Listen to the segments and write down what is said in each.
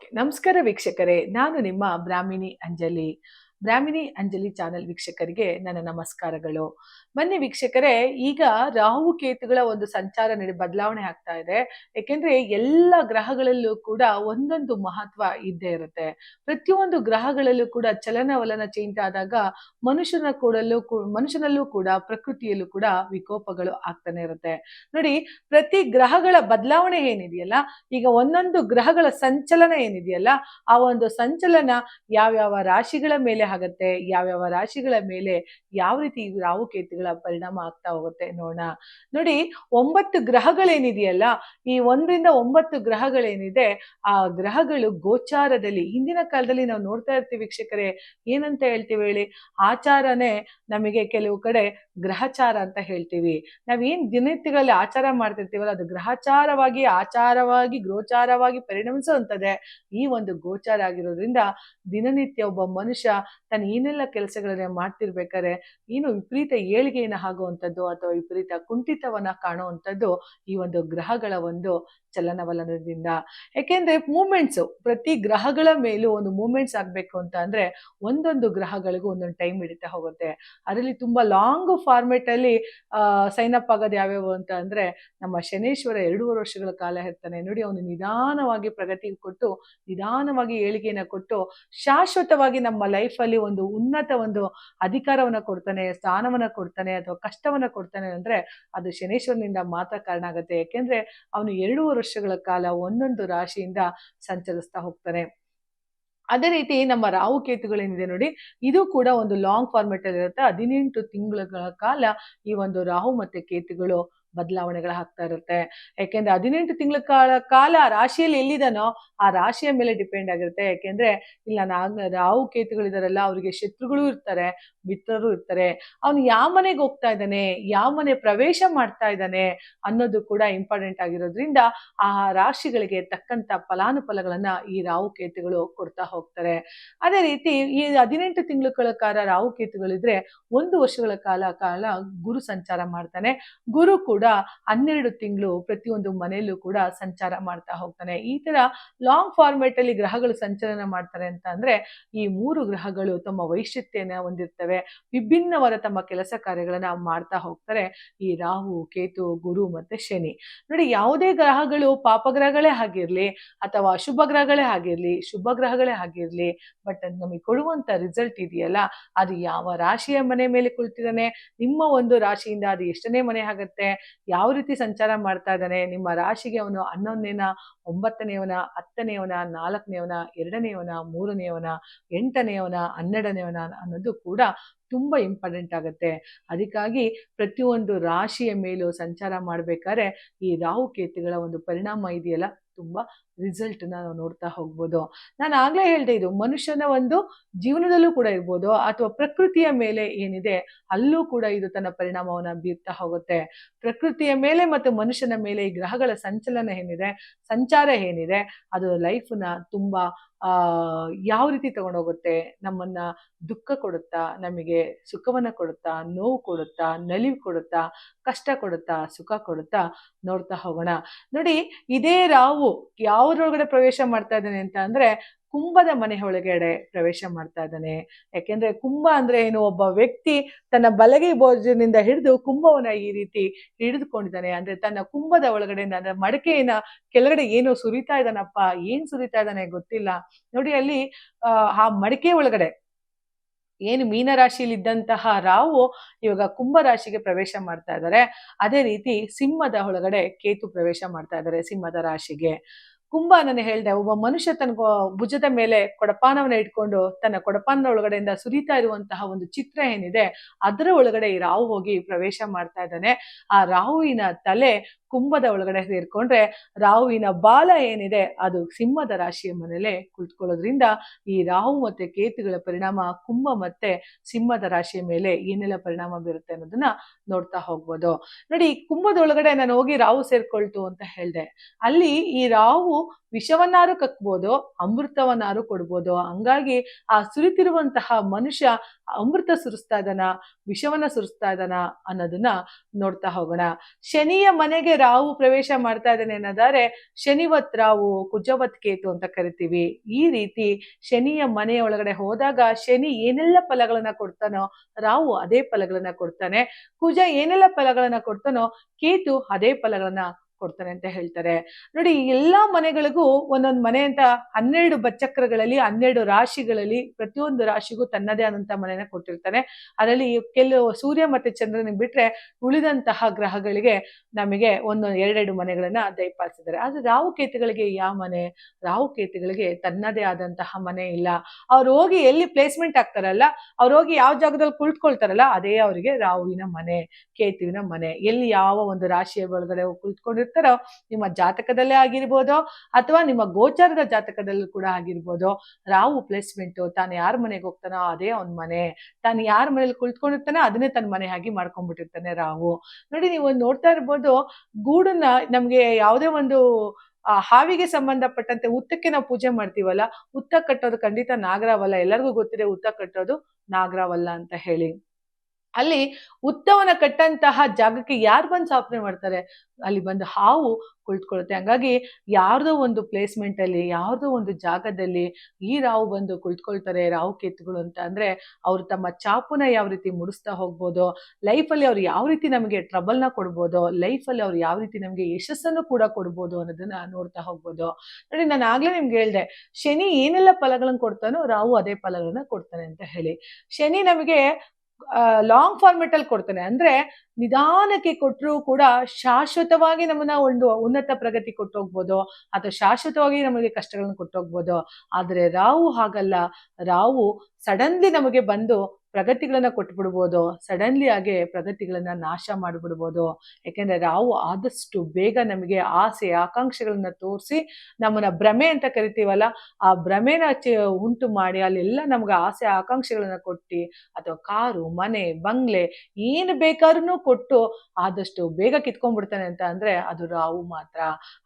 ನಮಸ್ಕಾರ ವೀಕ್ಷಕರೇ ನಾನು ನಿಮ್ಮ ಬ್ರಾಹ್ಮಿಣಿ ಅಂಜಲಿ. ಬ್ರಾಹ್ಮಿಣಿ ಅಂಜಲಿ ಚಾನೆಲ್ ವೀಕ್ಷಕರಿಗೆ ನನ್ನ ನಮಸ್ಕಾರಗಳು. ಬನ್ನಿ ವೀಕ್ಷಕರೇ, ಈಗ ರಾಹು ಕೇತುಗಳ ಒಂದು ಸಂಚಾರ ನಡೆ, ಬದಲಾವಣೆ ಆಗ್ತಾ ಇದೆ. ಯಾಕೆಂದ್ರೆ ಎಲ್ಲ ಗ್ರಹಗಳಲ್ಲೂ ಕೂಡ ಒಂದೊಂದು ಮಹತ್ವ ಇದ್ದೇ ಇರುತ್ತೆ. ಪ್ರತಿಯೊಂದು ಗ್ರಹಗಳಲ್ಲೂ ಕೂಡ ಚಲನವಲನ ಚೇಂಜ್ ಆದಾಗ ಮನುಷ್ಯನ ಕೂಡಲ್ಲೂ ಮನುಷ್ಯನಲ್ಲೂ ಕೂಡ ಪ್ರಕೃತಿಯಲ್ಲೂ ಕೂಡ ವಿಕೋಪಗಳು ಆಗ್ತಾನೆ ಇರುತ್ತೆ. ನೋಡಿ, ಪ್ರತಿ ಗ್ರಹಗಳ ಬದಲಾವಣೆ ಏನಿದೆಯಲ್ಲ, ಈಗ ಒಂದೊಂದು ಗ್ರಹಗಳ ಸಂಚಲನ ಏನಿದೆಯಲ್ಲ, ಆ ಒಂದು ಸಂಚಲನ ಯಾವ್ಯಾವ ರಾಶಿಗಳ ಮೇಲೆ ಆಗತ್ತೆ, ಯಾವ್ಯಾವ ರಾಶಿಗಳ ಮೇಲೆ ಯಾವ ರೀತಿ ರಾಹು ಕೇತುಗಳ ಪರಿಣಾಮ ಆಗ್ತಾ ಹೋಗುತ್ತೆ ನೋಡೋಣ. ನೋಡಿ, ಒಂಬತ್ತು ಗ್ರಹಗಳೇನಿದೆಯಲ್ಲ, ಈ ಒಂದರಿಂದ ಒಂಬತ್ತು ಗ್ರಹಗಳೇನಿದೆ, ಆ ಗ್ರಹಗಳು ಗೋಚಾರದಲ್ಲಿ, ಹಿಂದಿನ ಕಾಲದಲ್ಲಿ ನಾವು ನೋಡ್ತಾ ಇರ್ತೀವಿ ವೀಕ್ಷಕರೇ, ಏನಂತ ಹೇಳ್ತೀವಿ ಹೇಳಿ? ಆಚಾರನೇ ನಮಗೆ ಕೆಲವು ಕಡೆ ಗ್ರಹಚಾರ ಅಂತ ಹೇಳ್ತೀವಿ. ನಾವೇನ್ ದಿನನಿತ್ಯಗಳಲ್ಲಿ ಆಚಾರ ಮಾಡ್ತಿರ್ತೀವಲ್ಲ, ಅದು ಗ್ರಹಚಾರವಾಗಿ, ಆಚಾರವಾಗಿ, ಗೋಚಾರವಾಗಿ ಪರಿಣಮಿಸುವಂತದೆ ಈ ಒಂದು ಗೋಚಾರ ಆಗಿರೋದ್ರಿಂದ ದಿನನಿತ್ಯ ಒಬ್ಬ ಮನುಷ್ಯ ತಾನು ಏನೆಲ್ಲ ಕೆಲಸಗಳನ್ನ ಮಾಡ್ತಿರ್ಬೇಕಾದ್ರೆ ಏನು ವಿಪರೀತ ಏಳಿಗೆಯನ್ನು ಆಗುವಂಥದ್ದು ಅಥವಾ ವಿಪರೀತ ಕುಂಠಿತವನ್ನು ಕಾಣುವಂಥದ್ದು ಈ ಒಂದು ಗ್ರಹಗಳ ಒಂದು ಚಲನವಲನದಿಂದ. ಯಾಕೆಂದ್ರೆ ಮೂಮೆಂಟ್ಸು ಪ್ರತಿ ಗ್ರಹಗಳ ಮೇಲೂ ಒಂದು ಮೂಮೆಂಟ್ಸ್ ಆಗಬೇಕು ಅಂತ ಅಂದರೆ ಒಂದೊಂದು ಗ್ರಹಗಳಿಗೂ ಒಂದೊಂದು ಟೈಮ್ ಹಿಡಿತಾ ಹೋಗುತ್ತೆ. ಅದರಲ್ಲಿ ತುಂಬಾ ಲಾಂಗ್ ಫಾರ್ಮೆಟಲ್ಲಿ ಸೈನ್ ಅಪ್ ಆಗೋದು ಯಾವ್ಯಾವು ಅಂತ ಅಂದ್ರೆ ನಮ್ಮ ಶನೇಶ್ವರ ಎರಡೂವರೆ ವರ್ಷಗಳ ಕಾಲ ಇರ್ತಾನೆ. ನೋಡಿ ಅವನು ನಿಧಾನವಾಗಿ ಪ್ರಗತಿ ಕೊಟ್ಟು, ನಿಧಾನವಾಗಿ ಏಳಿಗೆಯನ್ನ ಕೊಟ್ಟು ಶಾಶ್ವತವಾಗಿ ನಮ್ಮ ಲೈಫಲ್ಲಿ ಒಂದು ಉನ್ನತ ಒಂದು ಅಧಿಕಾರವನ್ನ ಕೊಡ್ತಾನೆ, ಸ್ಥಾನವನ್ನ ಕೊಡ್ತಾನೆ ಅಥವಾ ಕಷ್ಟವನ್ನ ಕೊಡ್ತಾನೆ ಅಂದ್ರೆ ಅದು ಶನೇಶ್ವರನಿಂದ ಮಾತ್ರ ಕಾರಣ ಆಗುತ್ತೆ. ಯಾಕೆಂದ್ರೆ ಅವನು ಎರಡೂವರೆ ವರ್ಷಗಳ ಕಾಲ ಒಂದೊಂದು ರಾಶಿಯಿಂದ ಸಂಚರಿಸ್ತಾ ಹೋಗ್ತಾನೆ. ಅದೇ ರೀತಿ ನಮ್ಮ ರಾಹು ಕೇತುಗಳೇನಿದೆ ನೋಡಿ, ಇದು ಕೂಡ ಒಂದು ಲಾಂಗ್ ಫಾರ್ಮೆಟ್ ಅಲ್ಲಿ ಇರುತ್ತೆ ಹದಿನೆಂಟು ತಿಂಗಳ ಕಾಲ ಈ ಒಂದು ರಾಹು ಮತ್ತೆ ಕೇತುಗಳು ಬದಲಾವಣೆಗಳು ಆಗ್ತಾ ಇರುತ್ತೆ. ಯಾಕೆಂದ್ರೆ ಹದಿನೆಂಟು ತಿಂಗಳ ಕಾಲ ಕಾಲ ಆ ರಾಶಿಯಲ್ಲಿ ಎಲ್ಲಿದಾನೋ ಆ ರಾಶಿಯ ಮೇಲೆ ಡಿಪೆಂಡ್ ಆಗಿರುತ್ತೆ. ಯಾಕೆಂದ್ರೆ ಇಲ್ಲ ನಾಗ ರಾಹು ಕೇತುಗಳಿದಾರಲ್ಲ ಅವರಿಗೆ ಶತ್ರುಗಳು ಇರ್ತಾರೆ, ಮಿತ್ರರು ಇರ್ತಾರೆ. ಅವನು ಯಾವ ಮನೆಗೆ ಹೋಗ್ತಾ ಇದ್ದಾನೆ, ಯಾವ ಮನೆ ಪ್ರವೇಶ ಮಾಡ್ತಾ ಇದ್ದಾನೆ ಅನ್ನೋದು ಕೂಡ ಇಂಪಾರ್ಟೆಂಟ್ ಆಗಿರೋದ್ರಿಂದ ಆ ರಾಶಿಗಳಿಗೆ ತಕ್ಕಂತ ಫಲಾನುಫಲಗಳನ್ನ ಈ ರಾಹು, ಕೇತುಗಳು ಕೊಡ್ತಾ ಹೋಗ್ತಾರೆ. ಅದೇ ರೀತಿ ಈ ಹದಿನೆಂಟು ತಿಂಗಳ ಕಾಲ ರಾಹು ಕೇತುಗಳಿದ್ರೆ ಒಂದು ವರ್ಷಗಳ ಕಾಲ ಕಾಲ ಗುರು ಸಂಚಾರ ಮಾಡ್ತಾನೆ. ಗುರು ಕೂಡ ಹನ್ನೆರಡು ತಿಂಗಳು ಪ್ರತಿಯೊಂದು ಮನೆಯಲ್ಲೂ ಕೂಡ ಸಂಚಾರ ಮಾಡ್ತಾ ಹೋಗ್ತಾನೆ. ಈ ತರ ಲಾಂಗ್ ಫಾರ್ಮೆಟ್ ಅಲ್ಲಿ ಗ್ರಹಗಳು ಸಂಚಲನ ಮಾಡ್ತಾರೆ ಅಂತ ಅಂದ್ರೆ ಈ ಮೂರು ಗ್ರಹಗಳು ತಮ್ಮ ವೈಶಿಷ್ಟ್ಯನ ಹೊಂದಿರ್ತವೆ. ವಿಭಿನ್ನವಾದ ತಮ್ಮ ಕೆಲಸ ಕಾರ್ಯಗಳನ್ನ ಮಾಡ್ತಾ ಹೋಗ್ತಾರೆ. ಈ ರಾಹು, ಕೇತು, ಗುರು ಮತ್ತೆ ಶನಿ. ನೋಡಿ, ಯಾವುದೇ ಗ್ರಹಗಳು ಪಾಪಗ್ರಹಗಳೇ ಆಗಿರ್ಲಿ ಅಥವಾ ಅಶುಭ ಗ್ರಹಗಳೇ ಆಗಿರ್ಲಿ ಶುಭ ಗ್ರಹಗಳೇ ಆಗಿರ್ಲಿ ಬಟ್ ಅದು ನಮಗೆ ಕೊಡುವಂತ ರಿಸಲ್ಟ್ ಇದೆಯಲ್ಲ, ಅದು ಯಾವ ರಾಶಿಯ ಮನೆ ಮೇಲೆ ಕುಳಿತಿದ್ದಾನೆ? ನಿಮ್ಮ ಒಂದು ರಾಶಿಯಿಂದ ಅದು ಎಷ್ಟನೇ ಮನೆ ಆಗುತ್ತೆ? ಯಾವ ರೀತಿ ಸಂಚಾರ ಮಾಡ್ತಾ ಇದ್ದಾನೆ? ನಿಮ್ಮ ರಾಶಿಗೆ ಅವನು ಹನ್ನೊಂದನೇನ ಒಂಬತ್ತನೆಯವನ, ಹತ್ತನೆಯವನ, ನಾಲ್ಕನೆಯವನ, ಎರಡನೆಯವನ, ಮೂರನೆಯವನ, ಎಂಟನೆಯವನ, ಹನ್ನೆರಡನೆಯವನ ಅನ್ನೋದು ಕೂಡ ತುಂಬಾ ಇಂಪಾರ್ಟೆಂಟ್ ಆಗುತ್ತೆ. ಅದಕ್ಕಾಗಿ ಪ್ರತಿಯೊಂದು ರಾಶಿಯ ಮೇಲೂ ಸಂಚಾರ ಮಾಡಬೇಕಾದ್ರೆ ಈ ರಾಹು ಕೇತುಗಳ ಒಂದು ಪರಿಣಾಮ ಇದೆಯಲ್ಲ? ತುಂಬಾ ರಿಸಲ್ಟ್ ನಾವು ನೋಡ್ತಾ ಹೋಗ್ಬೋದು. ನಾನು ಆಗ್ಲೇ ಹೇಳ್ದೆ ಇದು ಮನುಷ್ಯನ ಒಂದು ಜೀವನದಲ್ಲೂ ಕೂಡ ಇರ್ಬೋದು, ಅಥವಾ ಪ್ರಕೃತಿಯ ಮೇಲೆ ಏನಿದೆ ಅಲ್ಲೂ ಕೂಡ ಇದು ತನ್ನ ಪರಿಣಾಮವನ್ನು ಬೀರ್ತಾ ಹೋಗುತ್ತೆ. ಪ್ರಕೃತಿಯ ಮೇಲೆ ಮತ್ತು ಮನುಷ್ಯನ ಮೇಲೆ ಈ ಗ್ರಹಗಳ ಸಂಚಲನ ಏನಿದೆ, ಸಂಚಾರ ಏನಿದೆ, ಅದು ಲೈಫ್ನ ತುಂಬ ಯಾವ ರೀತಿ ತಗೊಂಡೋಗುತ್ತೆ, ನಮ್ಮನ್ನ ದುಃಖ ಕೊಡುತ್ತಾ, ನಮಗೆ ಸುಖವನ್ನ ಕೊಡುತ್ತಾ, ನೋವು ಕೊಡುತ್ತಾ, ನಲಿವು ಕೊಡುತ್ತಾ, ಕಷ್ಟ ಕೊಡುತ್ತಾ, ಸುಖ ಕೊಡುತ್ತಾ ನೋಡ್ತಾ ಹೋಗೋಣ. ನೋಡಿ, ಇದೇ ರಾವು ಯಾವ್ದ್ರೊಳಗಡೆ ಪ್ರವೇಶ ಮಾಡ್ತಾ ಇದ್ದಾನೆ ಅಂತ ಅಂದ್ರೆ ಕುಂಭದ ಮನೆ ಒಳಗಡೆ ಪ್ರವೇಶ ಮಾಡ್ತಾ ಇದ್ದಾನೆ. ಯಾಕೆಂದ್ರೆ ಕುಂಭ ಅಂದ್ರೆ ಏನು? ಒಬ್ಬ ವ್ಯಕ್ತಿ ತನ್ನ ಬಲಗೆ ಭೋಜನಿಂದ ಹಿಡಿದು ಕುಂಭವನ್ನ ಈ ರೀತಿ ಹಿಡಿದುಕೊಂಡಿದ್ದಾನೆ. ಅಂದ್ರೆ ತನ್ನ ಕುಂಭದ ಒಳಗಡೆ ಅಂದ್ರೆ ಮಡಕೆಯನ್ನ ಕೆಳಗಡೆ ಏನೋ ಸುರಿತಾ ಇದ್ದಾನಪ್ಪ, ಏನ್ ಸುರಿತಾ ಇದ್ದಾನೆ ಗೊತ್ತಿಲ್ಲ. ನೋಡಿ ಅಲ್ಲಿ, ಆ ಮಡಕೆ ಒಳಗಡೆ ಏನು ಮೀನರಾಶಿಯಲ್ಲಿ ಇದ್ದಂತಹ ರಾವು ಇವಾಗ ಕುಂಭ ರಾಶಿಗೆ ಪ್ರವೇಶ ಮಾಡ್ತಾ ಇದ್ದಾರೆ. ಅದೇ ರೀತಿ ಸಿಂಹದ ಒಳಗಡೆ ಕೇತು ಪ್ರವೇಶ ಮಾಡ್ತಾ ಇದ್ದಾರೆ ಸಿಂಹದ ರಾಶಿಗೆ. ಕುಂಭ ನಾನು ಹೇಳ್ದೆ, ಒಬ್ಬ ಮನುಷ್ಯ ತನ್ನ ಭುಜದ ಮೇಲೆ ಕೊಡಪಾನವನ್ನ ಇಟ್ಕೊಂಡು ತನ್ನ ಕೊಡಪಾನದ ಒಳಗಡೆಯಿಂದ ಸುರಿತಾ ಇರುವಂತಹ ಒಂದು ಚಿತ್ರ ಏನಿದೆ, ಅದರ ಒಳಗಡೆ ಈ ರಾಹು ಹೋಗಿ ಪ್ರವೇಶ ಮಾಡ್ತಾ ಇದ್ದಾನೆ. ಆ ರಾಹುವಿನ ತಲೆ ಕುಂಭದ ಒಳಗಡೆ ಸೇರ್ಕೊಂಡ್ರೆ ರಾಹುವಿನ ಬಾಲ ಏನಿದೆ ಅದು ಸಿಂಹದ ರಾಶಿಯ ಮನೇಲೆ ಕುಳಿತುಕೊಳ್ಳೋದ್ರಿಂದ ಈ ರಾಹು ಮತ್ತೆ ಕೇತುಗಳ ಪರಿಣಾಮ, ಕುಂಭ ಮತ್ತೆ ಸಿಂಹದ ರಾಶಿಯ ಮೇಲೆ ಏನೆಲ್ಲ ಪರಿಣಾಮ ಬೀರುತ್ತೆ ಅನ್ನೋದನ್ನ ನೋಡ್ತಾ ಹೋಗ್ಬೋದು. ನೋಡಿ ಕುಂಭದೊಳಗಡೆ ನಾನು ಹೋಗಿ ರಾಹು ಸೇರ್ಕೊಳ್ತು ಅಂತ ಹೇಳ್ದೆ. ಅಲ್ಲಿ ಈ ರಾಹು ವಿಷವನ್ನಾರು ಕಕ್ಬೋದು, ಅಮೃತವನ್ನಾರು ಕೊಡ್ಬೋದು. ಹಂಗಾಗಿ ಆ ಸುರಿತಿರುವಂತಹ ಮನುಷ್ಯ ಅಮೃತ ಸುರಿಸ್ತಾ ಇದ್ದಾನ ವಿಷವನ್ನ ಸುರಿಸ್ತಾ ಇದ್ದಾನ ಅನ್ನೋದನ್ನ ನೋಡ್ತಾ ಹೋಗೋಣ. ಶನಿಯ ಮನೆಗೆ ರಾಹು ಪ್ರವೇಶ ಮಾಡ್ತಾ ಇದ್ದಾನೆ ಅನ್ನೋದಾದ್ರೆ, ಶನಿವತ್ ರಾವು ಕುಜವತ್ ಕೇತು ಅಂತ ಕರಿತೀವಿ. ಈ ರೀತಿ ಶನಿಯ ಮನೆಯ ಒಳಗಡೆ ಹೋದಾಗ ಶನಿ ಏನೆಲ್ಲ ಫಲಗಳನ್ನ ಕೊಡ್ತಾನೋ, ರಾಹು ಅದೇ ಫಲಗಳನ್ನ ಕೊಡ್ತಾನೆ. ಕುಜ ಏನೆಲ್ಲ ಫಲಗಳನ್ನ ಕೊಡ್ತಾನೋ, ಕೇತು ಅದೇ ಫಲಗಳನ್ನ ಕೊಡ್ತಾನೆ ಅಂತ ಹೇಳ್ತಾರೆ. ನೋಡಿ ಎಲ್ಲಾ ಮನೆಗಳಿಗೂ ಒಂದೊಂದು ಮನೆ ಅಂತ ಹನ್ನೆರಡು ಬಚ್ಚಕ್ರಗಳಲ್ಲಿ, ಹನ್ನೆರಡು ರಾಶಿಗಳಲ್ಲಿ ಪ್ರತಿಯೊಂದು ರಾಶಿಗೂ ತನ್ನದೇ ಆದಂತಹ ಮನೆನ ಕೊಟ್ಟಿರ್ತಾನೆ ಅದರಲ್ಲಿ ಕೆಲವು ಸೂರ್ಯ ಮತ್ತೆ ಚಂದ್ರನಿಗೆ ಬಿಟ್ರೆ ಉಳಿದಂತಹ ಗ್ರಹಗಳಿಗೆ ನಮಗೆ ಒಂದೊಂದು ಎರಡೆರಡು ಮನೆಗಳನ್ನ ದಯಪಾಲಿಸಿದ್ದಾರೆ. ಆದ್ರೆ ರಾಹುಕೇತುಗಳಿಗೆ ಯಾವ ಮನೆ? ರಾಹುಕೇತುಗಳಿಗೆ ತನ್ನದೇ ಆದಂತಹ ಮನೆ ಇಲ್ಲ. ಅವ್ರು ಹೋಗಿ ಎಲ್ಲಿ ಪ್ಲೇಸ್ಮೆಂಟ್ ಆಗ್ತಾರಲ್ಲ, ಅವ್ರು ಹೋಗಿ ಯಾವ ಜಾಗದಲ್ಲಿ ಕುಳಿತ್ಕೊಳ್ತಾರಲ್ಲ ಅದೇ ಅವರಿಗೆ ರಾಹುವಿನ ಮನೆ, ಕೇತುವಿನ ಮನೆ. ಎಲ್ಲಿ ಯಾವ ಒಂದು ರಾಶಿಯ ಒಳಗಡೆ ಹೋಗಿ ಕುಳಿತುಕೊಂಡಿರ್ತಾರೋ ನಿಮ್ಮ ಜಾತಕದಲ್ಲೇ ಆಗಿರ್ಬೋದು, ಅಥವಾ ನಿಮ್ಮ ಗೋಚಾರದ ಜಾತಕದಲ್ಲೂ ಕೂಡ ಆಗಿರ್ಬೋದು ರಾವು ಪ್ಲೇಸ್ಮೆಂಟ್ ತಾನು ಯಾರ ಮನೆಗೆ ಹೋಗ್ತಾನೋ ಅದೇ ಅವನ ಮನೆ. ತಾನು ಯಾರ ಮನೇಲಿ ಕುಳಿತುಕೊಂಡಿರ್ತಾನೆ ಅದನ್ನೇ ತನ್ನ ಮನೆ ಆಗಿ ಮಾಡ್ಕೊಂಡ್ಬಿಟ್ಟಿರ್ತಾನೆ ರಾವು ನೋಡಿ, ನೀವು ನೋಡ್ತಾ ಇರ್ಬೋದು, ಗೂಡನ್ನ ನಮ್ಗೆ ಯಾವುದೇ ಒಂದು, ಆ, ಹಾವಿಗೆ ಸಂಬಂಧಪಟ್ಟಂತೆ ಉತ್ತಕ್ಕೆ ನಾವು ಪೂಜೆ ಮಾಡ್ತೀವಲ್ಲ, ಉತ್ತ ಕಟ್ಟೋದು ಖಂಡಿತ ನಾಗರವಲ್ಲ. ಎಲ್ಲರಿಗೂ ಗೊತ್ತಿದೆ ಉತ್ತ ಕಟ್ಟೋದು ನಾಗರವಲ್ಲ ಅಂತ ಹೇಳಿ. ಅಲ್ಲಿ ಉತ್ತವನ ಕಟ್ಟಂತಹ ಜಾಗಕ್ಕೆ ಯಾರು ಬಂದು ಸ್ಥಾಪನೆ ಮಾಡ್ತಾರೆ? ಅಲ್ಲಿ ಬಂದು ಹಾವು ಕುಳಿತುಕೊಳ್ಳುತ್ತೆ. ಹಂಗಾಗಿ ಯಾರ್ದೋ ಒಂದು ಪ್ಲೇಸ್ಮೆಂಟ್ ಅಲ್ಲಿ, ಯಾರ್ದೋ ಒಂದು ಜಾಗದಲ್ಲಿ ಈ ರಾವು ಬಂದು ಕುಳಿತುಕೊಳ್ತಾರೆ, ರಾವು ಕೆತ್ತುಗಳು ಅಂತ ಅಂದ್ರೆ ಅವ್ರು ತಮ್ಮ ಚಾಪುನ ಯಾವ ರೀತಿ ಮುಡಿಸ್ತಾ ಹೋಗ್ಬೋದು ಲೈಫಲ್ಲಿ ಅವ್ರು ಯಾವ ರೀತಿ ನಮಗೆ ಟ್ರಬಲ್ನ ಕೊಡ್ಬೋದು ಲೈಫಲ್ಲಿ ಅವ್ರು ಯಾವ ರೀತಿ ನಮಗೆ ಯಶಸ್ಸನ್ನು ಕೂಡ ಕೊಡ್ಬೋದು ಅನ್ನೋದನ್ನ ನೋಡ್ತಾ ಹೋಗ್ಬೋದು. ನೋಡಿ, ನಾನು ಆಗ್ಲೇ ನಿಮ್ಗೆ ಹೇಳ್ದೆ, ಶನಿ ಏನೆಲ್ಲ ಫಲಗಳನ್ನ ಕೊಡ್ತಾನೋ ರಾವು ಅದೇ ಫಲಗಳನ್ನ ಕೊಡ್ತಾನೆ ಅಂತ ಹೇಳಿ. ಶನಿ ನಮಗೆ ಲಾಂಗ್ ಫಾರ್ಮೆಟ್ ಅಲ್ಲಿ ಕೊಡ್ತಾನೆ. ಅಂದ್ರೆ ನಿಧಾನಕ್ಕೆ ಕೊಟ್ಟರೂ ಕೂಡ ಶಾಶ್ವತವಾಗಿ ನಮ್ಮನ್ನ ಒಂದು ಉನ್ನತ ಪ್ರಗತಿ ಕೊಟ್ಟೋಗ್ಬೋದು, ಅಥವಾ ಶಾಶ್ವತವಾಗಿ ನಮಗೆ ಕಷ್ಟಗಳನ್ನ ಕೊಟ್ಟೋಗ್ಬೋದು. ಆದರೆ ರಾವು ಹಾಗಲ್ಲ. ರಾವು ಸಡನ್ಲಿ ನಮಗೆ ಬಂದು ಪ್ರಗತಿಗಳನ್ನ ಕೊಟ್ಬಿಡ್ಬೋದು, ಸಡನ್ಲಿ ಆಗಿ ಪ್ರಗತಿಗಳನ್ನ ನಾಶ ಮಾಡಿಬಿಡ್ಬೋದು. ಯಾಕೆಂದ್ರೆ ರಾವು ಆದಷ್ಟು ಬೇಗ ನಮಗೆ ಆಸೆ, ಆಕಾಂಕ್ಷೆಗಳನ್ನ ತೋರಿಸಿ ನಮ್ಮನ್ನ ಭ್ರಮೆ ಅಂತ ಕರಿತೀವಲ್ಲ, ಆ ಭ್ರಮೆನ ಉಂಟು ಮಾಡಿ ಅಲ್ಲೆಲ್ಲ ನಮ್ಗೆ ಆಸೆ, ಆಕಾಂಕ್ಷೆಗಳನ್ನ ಕೊಟ್ಟು, ಅಥವಾ ಕಾರು, ಮನೆ, ಬಂಗ್ಲೆ, ಏನು ಬೇಕಾದ್ರೂ ಕೊಟ್ಟು ಆದಷ್ಟು ಬೇಗ ಕಿತ್ಕೊಂಡ್ಬಿಡ್ತಾನೆ ಅಂತ ಅಂದ್ರೆ ಅದು ರಾವು ಮಾತ್ರ.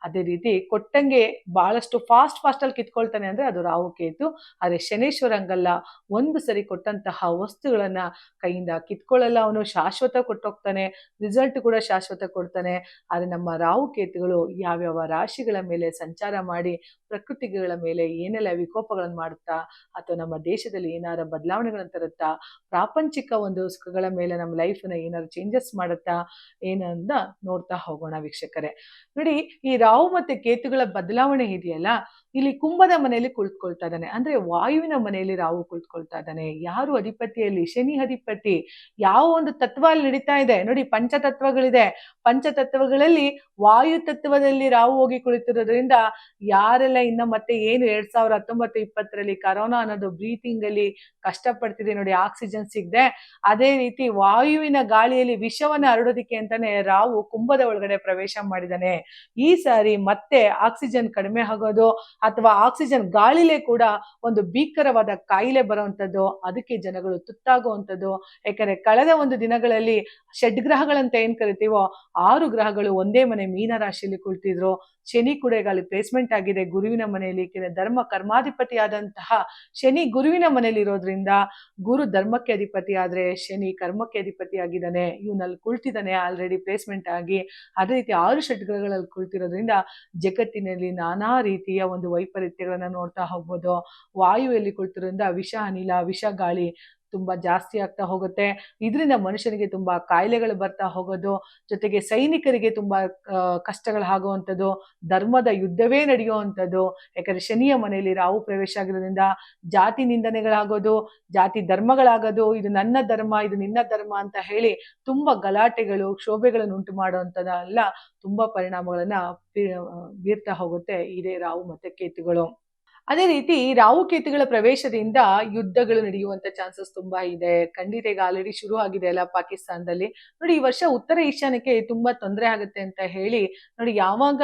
ಅದೇ ರೀತಿ ಕೊಟ್ಟಂಗೆ ಬಹಳಷ್ಟು ಫಾಸ್ಟ್ ಫಾಸ್ಟ್ ಅಲ್ಲಿ ಕಿತ್ಕೊಳ್ತಾನೆ ಅಂದ್ರೆ ಅದು ರಾವು ಕೇತು. ಆದ್ರೆ ಶನೇಶ್ವರ ಹಂಗಲ್ಲ. ಒಂದು ಸರಿ ಕೊಟ್ಟಂತಹ ವಸ್ತುಗಳನ್ನ ಕೈಯಿಂದ ಕಿತ್ಕೊಳ್ಳಲ್ಲ ಅವನು, ಶಾಶ್ವತ ಕೊಟ್ಟೋಗ್ತಾನೆ. ರಿಸಲ್ಟ್ ಕೂಡ ಶಾಶ್ವತ ಕೊಡ್ತಾನೆ. ಆದ್ರೆ ನಮ್ಮ ರಾವು ಕೇತುಗಳು ಯಾವ್ಯಾವ ರಾಶಿಗಳ ಮೇಲೆ ಸಂಚಾರ ಮಾಡಿ ಪ್ರಕೃತಿಗಳ ಮೇಲೆ ಏನೆಲ್ಲ ವಿಕೋಪಗಳನ್ನು ಮಾಡುತ್ತಾ, ಅಥವಾ ನಮ್ಮ ದೇಶದಲ್ಲಿ ಏನಾರ ಬದಲಾವಣೆಗಳನ್ನು ತರುತ್ತಾ, ಪ್ರಾಪಂಚಿಕ ಒಂದು ಸುಖಗಳ ಮೇಲೆ ನಮ್ಮ ಲೈಫ್ನ ಏನಾದ್ರು ಚೇಂಜಸ್ ಮಾಡುತ್ತಾ, ಏನಂದ ನೋಡ್ತಾ ಹೋಗೋಣ ವೀಕ್ಷಕರೇ. ನೋಡಿ, ಈ ರಾಹು ಮತ್ತೆ ಕೇತುಗಳ ಬದಲಾವಣೆ ಇದೆಯಲ್ಲ ಇಲ್ಲಿ ಕುಂಭದ ಮನೆಯಲ್ಲಿ ಕುಳಿತುಕೊಳ್ತಾ ಇದ್ದಾನೆ. ಅಂದ್ರೆ ವಾಯುವಿನ ಮನೆಯಲ್ಲಿ ರಾಹು ಕುಳಿತುಕೊಳ್ತಾ ಇದ್ದಾನೆ. ಯಾರು ಅಧಿಪತಿಯಲ್ಲಿ ಶನಿ ಅಧಿಪತಿ. ಯಾವ ಒಂದು ತತ್ವ ಅಲ್ಲಿ ನಡೀತಾ ಇದೆ? ನೋಡಿ, ಪಂಚತತ್ವಗಳಿದೆ. ಪಂಚತತ್ವಗಳಲ್ಲಿ ವಾಯು ತತ್ವದಲ್ಲಿ ರಾಹು ಹೋಗಿ ಕುಳಿತಿರೋದ್ರಿಂದ ಯಾರೆಲ್ಲ ಇನ್ನ ಮತ್ತೆ ಏನು ಎರಡ್ ಸಾವಿರ ಹತ್ತೊಂಬತ್ತು ಇಪ್ಪತ್ತರಲ್ಲಿ ಕರೋನಾ ಅನ್ನೋದು ಬ್ರೀತಿಂಗ್ ಅಲ್ಲಿ ಕಷ್ಟಪಡ್ತಿದೆ ನೋಡಿ ಆಕ್ಸಿಜನ್ ಸಿಗದೆ, ಅದೇ ರೀತಿ ವಾಯುವಿನ ಗಾಳಿಯಲ್ಲಿ ವಿಷವನ್ನ ಹರಡೋದಿಕ್ಕೆ ಅಂತಾನೆ ರಾವು ಕುಂಭದ ಒಳಗಡೆ ಪ್ರವೇಶ ಮಾಡಿದಾನೆ ಈ ಸಾರಿ ಮತ್ತೆ ಆಕ್ಸಿಜನ್ ಕಡಿಮೆ ಆಗೋದು ಅಥವಾ ಆಕ್ಸಿಜನ್ ಗಾಳಿಲೇ ಕೂಡ ಒಂದು ಭೀಕರವಾದ ಕಾಯಿಲೆ ಬರುವಂಥದ್ದು ಅದಕ್ಕೆ ಜನಗಳು ತುತ್ತಾಗುವಂಥದ್ದು ಯಾಕಂದ್ರೆ ಕಳೆದ ಒಂದು ದಿನಗಳಲ್ಲಿ ಷಡ್ ಗ್ರಹಗಳಂತ ಏನ್ ಕರಿತೀವೋ, ಆರು ಗ್ರಹಗಳು ಒಂದೇ ಮನೆ ಮೀನ ರಾಶಿಯಲ್ಲಿ ಕುಳಿತಿದ್ರು. ಶನಿ ಕೂಡ ಈಗ ಅಲ್ಲಿ ಪ್ಲೇಸ್ಮೆಂಟ್ ಆಗಿದೆ, ಗುರುವಿನ ಮನೆಯಲ್ಲಿ ಧರ್ಮ ಕರ್ಮಾಧಿಪತಿ ಆದಂತಹ ಶನಿ ಗುರುವಿನ ಮನೆಯಲ್ಲಿ ಇರೋದ್ರಿಂದ ಗುರು ಧರ್ಮಕ್ಕೆ ಅಧಿಪತಿ ಆದ್ರೆ ಶನಿ ಕರ್ಮಕ್ಕೆ ಅಧಿಪತಿ ಆಗಿದ್ದಾನೆ. ಇವನಲ್ಲಿ ಕುಳಿತಿದ್ದಾನೆ ಆಲ್ರೆಡಿ ಪ್ಲೇಸ್ಮೆಂಟ್ ಆಗಿ. ಅದೇ ರೀತಿ ಆರು ಷಟ್ಗಳಲ್ಲಿ ಕುಳಿತಿರೋದ್ರಿಂದ ಜಗತ್ತಿನಲ್ಲಿ ನಾನಾ ರೀತಿಯ ಒಂದು ವೈಪರೀತ್ಯಗಳನ್ನ ನೋಡ್ತಾ ಹೋಗ್ಬೋದು. ವಾಯುವಲ್ಲಿ ಕುಳಿತಿರೋದ್ರಿಂದ ವಿಷ ಅನಿಲ, ವಿಷ ಗಾಳಿ ತುಂಬಾ ಜಾಸ್ತಿ ಆಗ್ತಾ ಹೋಗುತ್ತೆ. ಇದರಿಂದ ಮನುಷ್ಯನಿಗೆ ತುಂಬಾ ಕಾಯಿಲೆಗಳು ಬರ್ತಾ ಹೋಗೋದು, ಜೊತೆಗೆ ಸೈನಿಕರಿಗೆ ತುಂಬಾ ಕಷ್ಟಗಳು ಆಗುವಂಥದ್ದು, ಧರ್ಮದ ಯುದ್ಧವೇ ನಡೆಯುವಂಥದ್ದು. ಯಾಕಂದ್ರೆ ಶನಿಯ ಮನೆಯಲ್ಲಿ ರಾಹು ಪ್ರವೇಶ ಆಗಿರೋದ್ರಿಂದ ಜಾತಿ ನಿಂದನೆಗಳಾಗೋದು, ಜಾತಿ ಧರ್ಮಗಳಾಗೋದು, ಇದು ನನ್ನ ಧರ್ಮ, ಇದು ನಿನ್ನ ಧರ್ಮ ಅಂತ ಹೇಳಿ ತುಂಬಾ ಗಲಾಟೆಗಳು, ಕ್ಷೋಭೆಗಳನ್ನು ಉಂಟು ಮಾಡುವಂಥದ್ದೆಲ್ಲ ತುಂಬಾ ಪರಿಣಾಮಗಳನ್ನ ಬೀರ್ತಾ ಹೋಗುತ್ತೆ. ಇದೇ ರಾಹು ಮತ್ತೆ ಕೇತುಗಳು. ಅದೇ ರೀತಿ ರಾಹು ಕೇತುಗಳ ಪ್ರವೇಶದಿಂದ ಯುದ್ಧಗಳು ನಡೆಯುವಂತ ಚಾನ್ಸಸ್ ತುಂಬಾ ಇದೆ. ಖಂಡಿತ ಈಗ ಆಲ್ರೆಡಿ ಶುರು ಆಗಿದೆ ಅಲ್ಲ ಪಾಕಿಸ್ತಾನದಲ್ಲಿ. ನೋಡಿ ಈ ವರ್ಷ ಉತ್ತರ ಈಶಾನ್ಯಕ್ಕೆ ತುಂಬಾ ತೊಂದರೆ ಆಗುತ್ತೆ ಅಂತ ಹೇಳಿ ನೋಡಿ ಯಾವಾಗ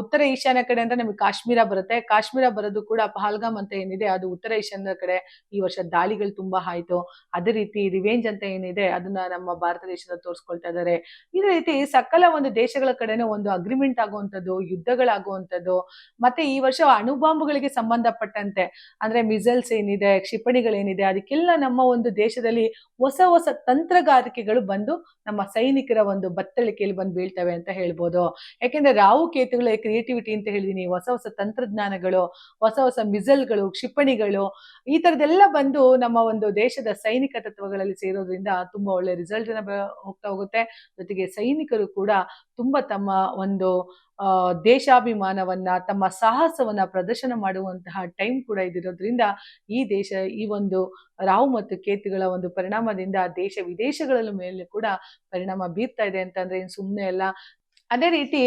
ಉತ್ತರ ಈಶಾನ್ಯ ಕಡೆ ಅಂದ್ರೆ ನಮಗೆ ಕಾಶ್ಮೀರ ಬರುತ್ತೆ. ಕಾಶ್ಮೀರ ಬರೋದು ಕೂಡ ಪಹಲ್ಗಾಮ್ ಅಂತ ಏನಿದೆ, ಅದು ಉತ್ತರ ಈಶಾನ್ಯ ಕಡೆ ಈ ವರ್ಷ ದಾಳಿಗಳು ತುಂಬಾ ಆಯ್ತು. ಅದೇ ರೀತಿ ರಿವೆಂಜ್ ಅಂತ ಏನಿದೆ, ಅದನ್ನ ನಮ್ಮ ಭಾರತ ದೇಶದ ತೋರಿಸ್ಕೊಳ್ತಾ ಇದ್ದಾರೆ ಇದೇ ರೀತಿ ಸಕಲ ಒಂದು ದೇಶಗಳ ಕಡೆನೂ ಒಂದು ಅಗ್ರಿಮೆಂಟ್ ಆಗುವಂಥದ್ದು, ಯುದ್ಧಗಳಾಗುವಂಥದ್ದು. ಮತ್ತೆ ಈ ವರ್ಷ ಅಣುಬಾಂಬುಗಳಿಗೆ ಸಂಬಂಧಪಟ್ಟಂತೆ, ಅಂದ್ರೆ ಮಿಸೈಲ್ಸ್ ಏನಿದೆ, ಕ್ಷಿಪಣಿಗಳೇನಿದೆ, ಅದಕ್ಕೆಲ್ಲ ನಮ್ಮ ಒಂದು ದೇಶದಲ್ಲಿ ಹೊಸ ಹೊಸ ತಂತ್ರಗಾರಿಕೆಗಳು ಬಂದು ನಮ್ಮ ಸೈನಿಕರ ಒಂದು ಬತ್ತಳಿಕೆಯಲ್ಲಿ ಬಂದು ಬೀಳ್ತವೆ ಅಂತ ಹೇಳ್ಬೋದು. ಯಾಕೆಂದ್ರೆ ರಾಹು ಕೇತುಗಳ ಕ್ರಿಯೇಟಿವಿಟಿ ಅಂತ ಹೇಳಿದೀನಿ ಹೊಸ ಹೊಸ ತಂತ್ರಜ್ಞಾನಗಳು, ಹೊಸ ಹೊಸ ಮಿಸಲ್ಗಳು, ಕ್ಷಿಪಣಿಗಳು, ಈ ತರದೆಲ್ಲ ಬಂದು ನಮ್ಮ ಒಂದು ದೇಶದ ಸೈನಿಕ ತತ್ವಗಳಲ್ಲಿ ಸೇರೋದ್ರಿಂದ ತುಂಬಾ ಒಳ್ಳೆ ರಿಸಲ್ಟ್ ಹೋಗ್ತಾ ಹೋಗುತ್ತೆ. ಜೊತೆಗೆ ಸೈನಿಕರು ಕೂಡ ತುಂಬಾ ತಮ್ಮ ಒಂದು ದೇಶಾಭಿಮಾನವನ್ನ, ತಮ್ಮ ಸಾಹಸವನ್ನ ಪ್ರದರ್ಶನ ಮಾಡುವಂತಹ ಟೈಮ್ ಕೂಡ ಇದಿರೋದ್ರಿಂದ ಈ ದೇಶ, ಈ ಒಂದು ರಾವ್ ಮತ್ತು ಕೇತುಗಳ ಒಂದು ಪರಿಣಾಮದಿಂದ ದೇಶ ವಿದೇಶಗಳಲ್ಲೂ ಮೇಲೆ ಕೂಡ ಪರಿಣಾಮ ಬೀರ್ತಾ ಇದೆ ಅಂತಂದ್ರೆ ಇನ್ ಸುಮ್ಮನೆ ಅಲ್ಲ. ಅದೇ ರೀತಿ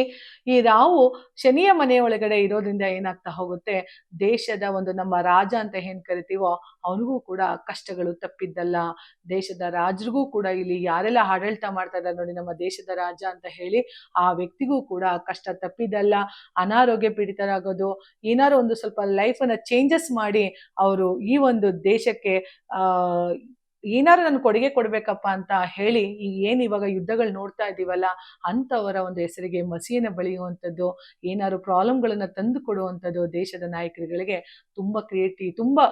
ಈ ರಾವು ಶನಿಯ ಮನೆಯ ಒಳಗಡೆ ಇರೋದ್ರಿಂದ ಏನಾಗ್ತಾ ಹೋಗುತ್ತೆ? ದೇಶದ ಒಂದು ನಮ್ಮ ರಾಜ ಅಂತ ಏನ್ ಕರಿತೀವೋ ಅವನಿಗೂ ಕೂಡ ಕಷ್ಟಗಳು ತಪ್ಪಿದ್ದಲ್ಲ. ದೇಶದ ರಾಜರಿಗೂ ಕೂಡ ಇಲ್ಲಿ ಯಾರೆಲ್ಲ ಆಡಳಿತ ಮಾಡ್ತಾ ಇದ್ದಾರೆ ನೋಡಿ, ನಮ್ಮ ದೇಶದ ರಾಜ ಅಂತ ಹೇಳಿ ಆ ವ್ಯಕ್ತಿಗೂ ಕೂಡ ಕಷ್ಟ ತಪ್ಪಿದ್ದಲ್ಲ. ಅನಾರೋಗ್ಯ ಪೀಡಿತರಾಗೋದು, ಏನಾದ್ರು ಒಂದು ಸ್ವಲ್ಪ ಲೈಫನ್ನ ಚೇಂಜಸ್ ಮಾಡಿ ಅವರು ಈ ಒಂದು ದೇಶಕ್ಕೆ ಏನಾದ್ರು ನಾನು ಕೊಡುಗೆ ಕೊಡ್ಬೇಕಪ್ಪ ಅಂತ ಹೇಳಿ ಈ ಏನ್ ಇವಾಗ ಯುದ್ಧಗಳು ನೋಡ್ತಾ ಇದೀವಲ್ಲ, ಅಂತವರ ಒಂದು ಹೆಸರಿಗೆ ಮಸಿಯನ್ನು ಬಳಿಯುವಂಥದ್ದು, ಏನಾದ್ರು ಪ್ರಾಬ್ಲಮ್ಗಳನ್ನ ತಂದು ಕೊಡುವಂಥದ್ದು ದೇಶದ ನಾಯಕರುಗಳಿಗೆ ತುಂಬಾ ಕ್ರಿಯೇಟಿ, ತುಂಬಾ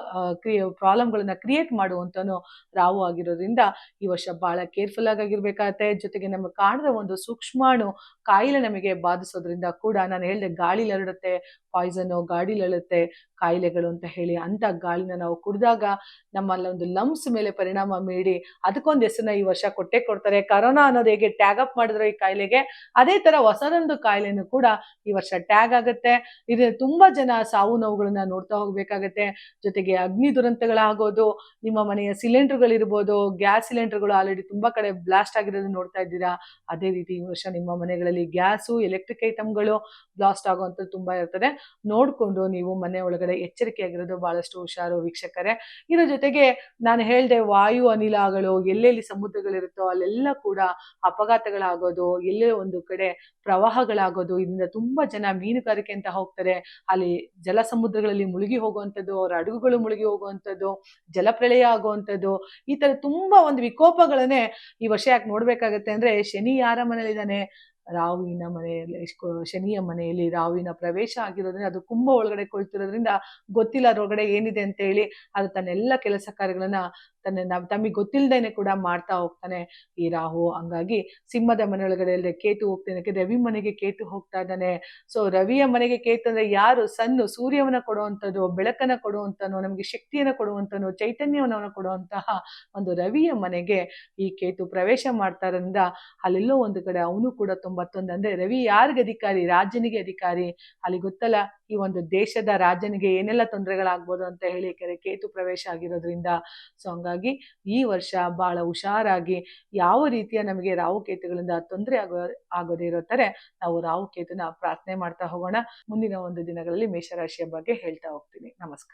ಕ್ರಿಯೇ, ಪ್ರಾಬ್ಲಮ್ಗಳನ್ನ ಕ್ರಿಯೇಟ್ ಮಾಡುವಂತನು ರಾವು ಆಗಿರೋದ್ರಿಂದ ಈ ವರ್ಷ ಬಹಳ ಕೇರ್ಫುಲ್ ಆಗಿರ್ಬೇಕಾಗತ್ತೆ ಜೊತೆಗೆ ನಮ್ಮ ಕಾಣದ ಒಂದು ಸೂಕ್ಷ್ಮಾಣು ಕಾಯಿಲೆ ನಮಗೆ ಬಾಧಿಸೋದ್ರಿಂದ ಕೂಡ ನಾನು ಹೇಳಿದೆ ಗಾಳಿ ಹರಡುತ್ತೆ ಪಾಯ್ಸನ್ ಗಾಡಿ ಹರಡುತ್ತೆ ಕಾಯಿಲೆಗಳು ಅಂತ ಹೇಳಿ ಅಂತ ಗಾಳಿನ ನಾವು ಕುಡಿದಾಗ ನಮ್ಮಲ್ಲಿ ಒಂದು ಲಮ್ಸ್ ಮೇಲೆ ಪರಿಣಾಮ ಬೀರಿ ಅದಕ್ಕೊಂದು ಹೆಸರನ್ನ ಈ ವರ್ಷ ಕೊಟ್ಟೆ ಕೊಡ್ತಾರೆ. ಕರೋನಾ ಅನ್ನೋದು ಹೇಗೆ ಟ್ಯಾಗ್ ಅಪ್ ಮಾಡಿದ್ರು ಈ ಕಾಯಿಲೆಗೆ, ಅದೇ ತರ ಹೊಸದೊಂದು ಕಾಯಿಲೆನೂ ಕೂಡ ಈ ವರ್ಷ ಟ್ಯಾಗ್ ಆಗುತ್ತೆ. ಇದು ತುಂಬಾ ಜನ ಸಾವು ನೋವುಗಳನ್ನ ನೋಡ್ತಾ ಹೋಗ್ಬೇಕಾಗತ್ತೆ. ಜೊತೆಗೆ ಅಗ್ನಿ ದುರಂತಗಳಾಗೋದು, ನಿಮ್ಮ ಮನೆಯ ಸಿಲಿಂಡರ್ಗಳಿರ್ಬೋದು, ಗ್ಯಾಸ್ ಸಿಲಿಂಡರ್ಗಳು ಆಲ್ರೆಡಿ ತುಂಬಾ ಕಡೆ ಬ್ಲಾಸ್ಟ್ ಆಗಿರೋದು ನೋಡ್ತಾ ಇದ್ದೀರಾ? ಅದೇ ರೀತಿ ಈ ವರ್ಷ ನಿಮ್ಮ ಮನೆಗಳಲ್ಲಿ ಗ್ಯಾಸು ಎಲೆಕ್ಟ್ರಿಕ್ ಐಟಮ್ಗಳು ಬ್ಲಾಸ್ಟ್ ಆಗುವಂಥದ್ದು ತುಂಬಾ ಇರ್ತದೆ. ನೋಡ್ಕೊಂಡು ನೀವು ಮನೆ ಒಳಗಡೆ ಎಚ್ಚರಿಕೆಯಾಗಿರೋದು ಬಹಳಷ್ಟು ಹುಷಾರು ವೀಕ್ಷಕರೇ. ಇದ್ರ ಜೊತೆಗೆ ನಾನು ಹೇಳಿದೆ ವಾಯು ಅನಿಲಗಳು, ಎಲ್ಲೆಲ್ಲಿ ಸಮುದ್ರಗಳಿರುತ್ತೋ ಅಲ್ಲೆಲ್ಲ ಕೂಡ ಅಪಘಾತಗಳಾಗೋದು, ಎಲ್ಲೇ ಒಂದು ಕಡೆ ಪ್ರವಾಹಗಳಾಗೋದು, ಇದರಿಂದ ತುಂಬಾ ಜನ ಮೀನುಗಾರಿಕೆ ಅಂತ ಹೋಗ್ತಾರೆ. ಅಲ್ಲಿ ಜಲ ಸಮುದ್ರಗಳಲ್ಲಿ ಮುಳುಗಿ ಹೋಗುವಂಥದ್ದು, ಅವರ ಹಡಗುಗಳು ಮುಳುಗಿ ಹೋಗುವಂಥದ್ದು ಜಲಪ್ರಳಯ ಆಗುವಂಥದ್ದು, ಈ ತರ ತುಂಬಾ ಒಂದು ವಿಕೋಪಗಳನ್ನೇ ಈ ವರ್ಷ ಯಾಕೆ ನೋಡ್ಬೇಕಾಗತ್ತೆ ಅಂದ್ರೆ ಶನಿ ಯಾರ ಮನೇಲಿದ್ದಾನೆ ರಾವಿನ ಮನೆಯಲ್ಲಿ ಶನಿಯ ಮನೆಯಲ್ಲಿ ರಾವಿನ ಪ್ರವೇಶ ಆಗಿರೋದ್ರಿಂದ ಅದು ಕುಂಭ ಒಳಗಡೆ ಕೊಳ್ತಿರೋದ್ರಿಂದ ಗೊತ್ತಿಲ್ಲ ಅದ್ರೊಳಗಡೆ ಏನಿದೆ ಅಂತ ಹೇಳಿ ಅದು ತನ್ನೆಲ್ಲ ಕೆಲಸ ಕಾರ್ಯಗಳನ್ನ ತನ್ನ ನಾವು ತಮಗೆ ಗೊತ್ತಿಲ್ಲದೇನೆ ಕೂಡ ಮಾಡ್ತಾ ಹೋಗ್ತಾನೆ ಈ ರಾಹು. ಹಂಗಾಗಿ ಸಿಂಹದ ಮನೆಯೊಳಗಡೆ ಕೇತು ಹೋಗ್ತಾನೆ. ರವಿ ಮನೆಗೆ ಕೇತು ಹೋಗ್ತಾ ಇದ್ದಾನೆ. ಸೊ ರವಿಯ ಮನೆಗೆ ಕೇತು ಅಂದ್ರೆ ಯಾರು ಸಣ್ಣ, ಸೂರ್ಯವನ್ನ ಕೊಡುವಂಥದ್ದು ಬೆಳಕನ್ನ ಕೊಡುವಂಥನು ನಮಗೆ ಶಕ್ತಿಯನ್ನ ಕೊಡುವಂಥನು ಚೈತನ್ಯವನ್ನ ಕೊಡುವಂತಹ ಒಂದು ರವಿಯ ಮನೆಗೆ ಈ ಕೇತು ಪ್ರವೇಶ ಮಾಡ್ತಾರಿಂದ ಅಲ್ಲೆಲ್ಲೋ ಒಂದು ಕಡೆ ಅವನು ಕೂಡ ತೊಂಬತ್ತೊಂದು ಅಂದ್ರೆ ರವಿ ಯಾರಿಗೆ ಅಧಿಕಾರಿ? ರಾಜನಿಗೆ ಅಧಿಕಾರಿ? ಅಲ್ಲಿ ಗೊತ್ತಲ್ಲ. ಈ ಒಂದು ದೇಶದ ರಾಜನಿಗೆ ಏನೆಲ್ಲ ತೊಂದರೆಗಳಾಗ್ಬೋದು ಅಂತ ಹೇಳಿ ಕೇತು ಪ್ರವೇಶ ಆಗಿರೋದ್ರಿಂದ. ಸೊ ಹಂಗಾಗಿ ಈ ವರ್ಷ ಬಹಳ ಹುಷಾರಾಗಿ ಯಾವ ರೀತಿಯ ನಮಗೆ ರಾಹುಕೇತುಗಳಿಂದ ತೊಂದರೆ ಆಗೋ, ಆಗೋದೇ ಇರೋ ತರ ನಾವು ರಾಹುಕೇತುನ ಪ್ರಾರ್ಥನೆ ಮಾಡ್ತಾ ಹೋಗೋಣ. ಮುಂದಿನ ಒಂದು ದಿನಗಳಲ್ಲಿ ಮೇಷರಾಶಿಯ ಬಗ್ಗೆ ಹೇಳ್ತಾ ಹೋಗ್ತೀನಿ. ನಮಸ್ಕಾರ.